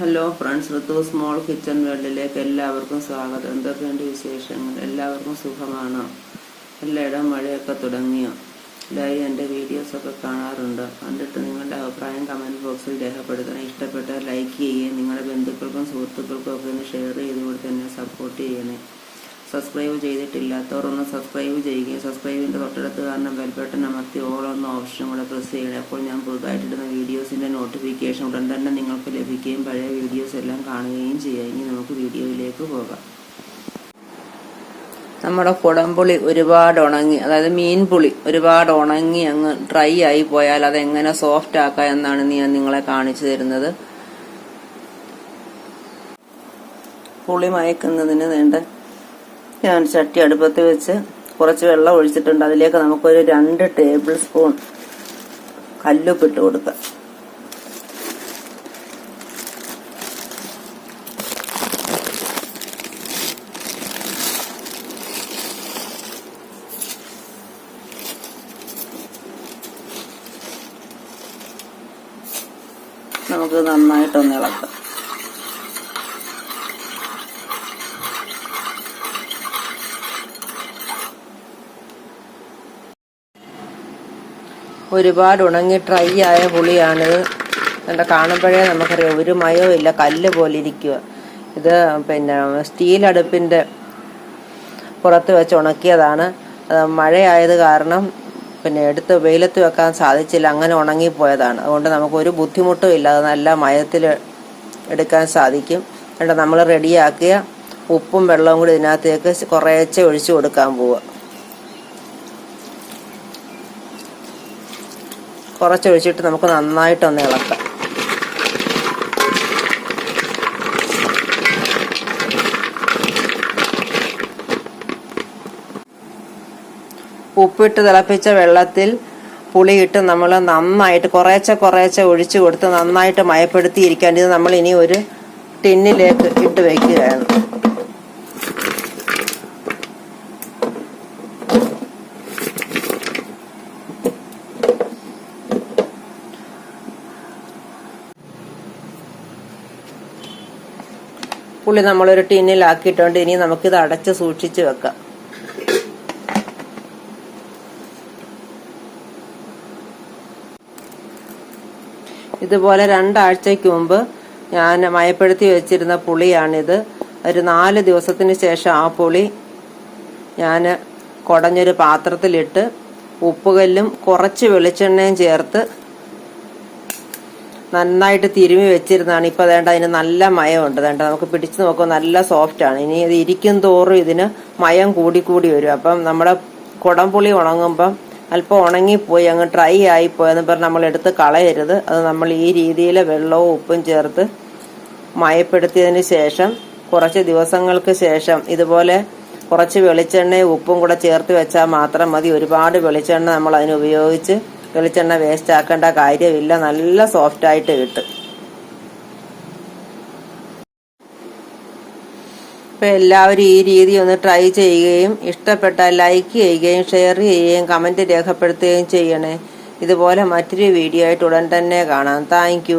Hello friends Ritu small kitchen വേൾഡിലേക്ക് എല്ലാവർക്കും സ്വാഗതം. എന്തൊക്കെയുണ്ട് വിശേഷങ്ങൾ? എല്ലാവർക്കും സുഖമാണോ? എല്ലായിടം മഴയൊക്കെ തുടങ്ങിയോ? എല്ലാവരും എന്റെ വീഡിയോസൊക്കെ കാണാറുണ്ട്. കണ്ടിട്ട് നിങ്ങളുടെ അഭിപ്രായം കമന്റ് ബോക്സിൽ രേഖപ്പെടുത്തണം. ഇഷ്ടപ്പെട്ട ലൈക്ക് ചെയ്യുകയും നിങ്ങളുടെ ബന്ധുക്കൾക്കും സുഹൃത്തുക്കൾക്കും ഒക്കെ ഒന്ന് ഷെയർ ചെയ്ത് കൊടുത്ത് എന്നെ സപ്പോർട്ട് ചെയ്യണേ. സബ്സ്ക്രൈബ് ചെയ്തിട്ടില്ലാത്തവർ ഒന്ന് സബ്സ്ക്രൈബ് ചെയ്യുകയും സബ്സ്ക്രൈബിന്റെ തൊട്ടടുത്ത് കാരണം ബെൽബട്ടൺ അമർത്തി എന്ന ഓപ്ഷൻ പ്രസ് ചെയ്യണം. അപ്പോൾ ഞാൻ പുതുതായിട്ടിടുന്ന വീഡിയോസിന്റെ നോട്ടിഫിക്കേഷൻ ഉടൻ തന്നെ നിങ്ങൾക്ക് ലഭിക്കുകയും പഴയ വീഡിയോസ് എല്ലാം കാണുകയും ചെയ്യാം. ഇനി നമുക്ക് വീഡിയോയിലേക്ക് പോകാം. നമ്മുടെ കുടംപുളി ഒരുപാട് ഉണങ്ങി അതായത് മീൻ പുളി ഒരുപാട് ഉണങ്ങി അങ്ങ് ഡ്രൈ ആയി പോയാൽ അത് എങ്ങനെ സോഫ്റ്റ് ആക്കാം എന്നാണ് ഞാൻ നിങ്ങളെ കാണിച്ചു തരുന്നത്. പുളി മയക്കുന്നതിന് വേണ്ട ഞാൻ ചട്ടി അടുപ്പത്ത് വെച്ച് കുറച്ച് വെള്ളം ഒഴിച്ചിട്ടുണ്ട്. അതിലേക്ക് നമുക്കൊരു രണ്ട് ടേബിൾ സ്പൂൺ കല്ലുപ്പ് ഇട്ട് കൊടുക്കാം. നമുക്ക് നന്നായിട്ടൊന്ന് ഇളക്കാം. ഒരുപാട് ഉണങ്ങി ഡ്രൈ ആയ പുളിയാണിത് കണ്ട കാണുമ്പോഴേ നമുക്കറിയാം ഒരു മയവും ഇല്ല കല്ല് പോലെ ഇരിക്കുക ഇത് പിന്നെ സ്റ്റീൽ അടുപ്പിന്റെ പുറത്ത് വെച്ച് ഉണക്കിയതാണ്. മഴയായത് കാരണം പിന്നെ എടുത്ത് വെയിലത്ത് വെക്കാൻ സാധിച്ചില്ല അങ്ങനെ ഉണങ്ങിപ്പോയതാണ്. അതുകൊണ്ട് നമുക്കൊരു ബുദ്ധിമുട്ടും ഇല്ല അത് നല്ല മയത്തിൽ എടുക്കാൻ സാധിക്കും. എന്നിട്ട് നമ്മൾ റെഡിയാക്കിയ ഉപ്പും വെള്ളവും കൂടി ഇതിനകത്തേക്ക് കുറേച്ചെ ഒഴിച്ചു കൊടുക്കാൻ പോവുക കുറച്ചൊഴിച്ചിട്ട് നമുക്ക് നന്നായിട്ടൊന്ന് ഇളക്കാം. ഉപ്പിട്ട് തിളപ്പിച്ച വെള്ളത്തിൽ പുളിയിട്ട് നമ്മൾ നന്നായിട്ട് കുറേശ്ശെ കുറേശ്ശെ ഒഴിച്ചു കൊടുത്ത് നന്നായിട്ട് മയപ്പെടുത്തിയിരിക്കാൻ ഇത് നമ്മൾ ഇനി ഒരു ടിന്നിലേക്ക് ഇട്ട് വെക്കുകയാണ്. പുളി നമ്മളൊരു ടിന്നിലാക്കിയിട്ടുണ്ട് ഇനി നമുക്കിത് അടച്ച് സൂക്ഷിച്ച് വെക്കാം. ഇതുപോലെ രണ്ടാഴ്ചയ്ക്ക് മുമ്പ് ഞാൻ മയപ്പെടുത്തി വെച്ചിരുന്ന പുളിയാണിത്. ഒരു നാല് ദിവസത്തിന് ശേഷം ആ പുളി ഞാൻ കുടഞ്ഞൊരു പാത്രത്തിലിട്ട് ഉപ്പുകല്ലും കുറച്ച് വെളിച്ചെണ്ണയും ചേർത്ത് നന്നായിട്ട് തിരുമി വെച്ചിരുന്നതാണ്. ഇപ്പൊ വേണ്ട അതിന് നല്ല മയമുണ്ട്. വേണ്ട നമുക്ക് പിടിച്ചു നോക്കുമ്പോൾ നല്ല സോഫ്റ്റ് ആണ്. ഇനി ഇത് ഇരിക്കും തോറും ഇതിന് മയം കൂടി കൂടി വരും. അപ്പം നമ്മുടെ കുടംപുളി ഉണങ്ങുമ്പം അല്പം ഉണങ്ങിപ്പോയി അങ്ങ് ഡ്രൈ ആയിപ്പോയെന്ന് പറഞ്ഞ് നമ്മൾ എടുത്ത് കളയരുത്. അത് നമ്മൾ ഈ രീതിയിൽ വെള്ളവും ഉപ്പും ചേർത്ത് മയപ്പെടുത്തിയതിന് ശേഷം കുറച്ച് ദിവസങ്ങൾക്ക് ശേഷം ഇതുപോലെ കുറച്ച് വെളിച്ചെണ്ണയും ഉപ്പും കൂടെ ചേർത്ത് വെച്ചാൽ മാത്രം മതി. ഒരുപാട് വെളിച്ചെണ്ണ നമ്മൾ അതിന് ഉപയോഗിച്ച് വെളിച്ചെണ്ണ വേസ്റ്റ് ആക്കേണ്ട കാര്യമില്ല. നല്ല സോഫ്റ്റ് ആയിട്ട് കിട്ടും. ഇപ്പം എല്ലാവരും ഈ രീതി ഒന്ന് ട്രൈ ചെയ്യുകയും ഇഷ്ടപ്പെട്ട ലൈക്ക് ചെയ്യുകയും ഷെയർ ചെയ്യുകയും കമന്റ് രേഖപ്പെടുത്തുകയും ചെയ്യണേ. ഇതുപോലെ മറ്റൊരു വീഡിയോ ആയിട്ട് ഉടൻ തന്നെ കാണാം. താങ്ക്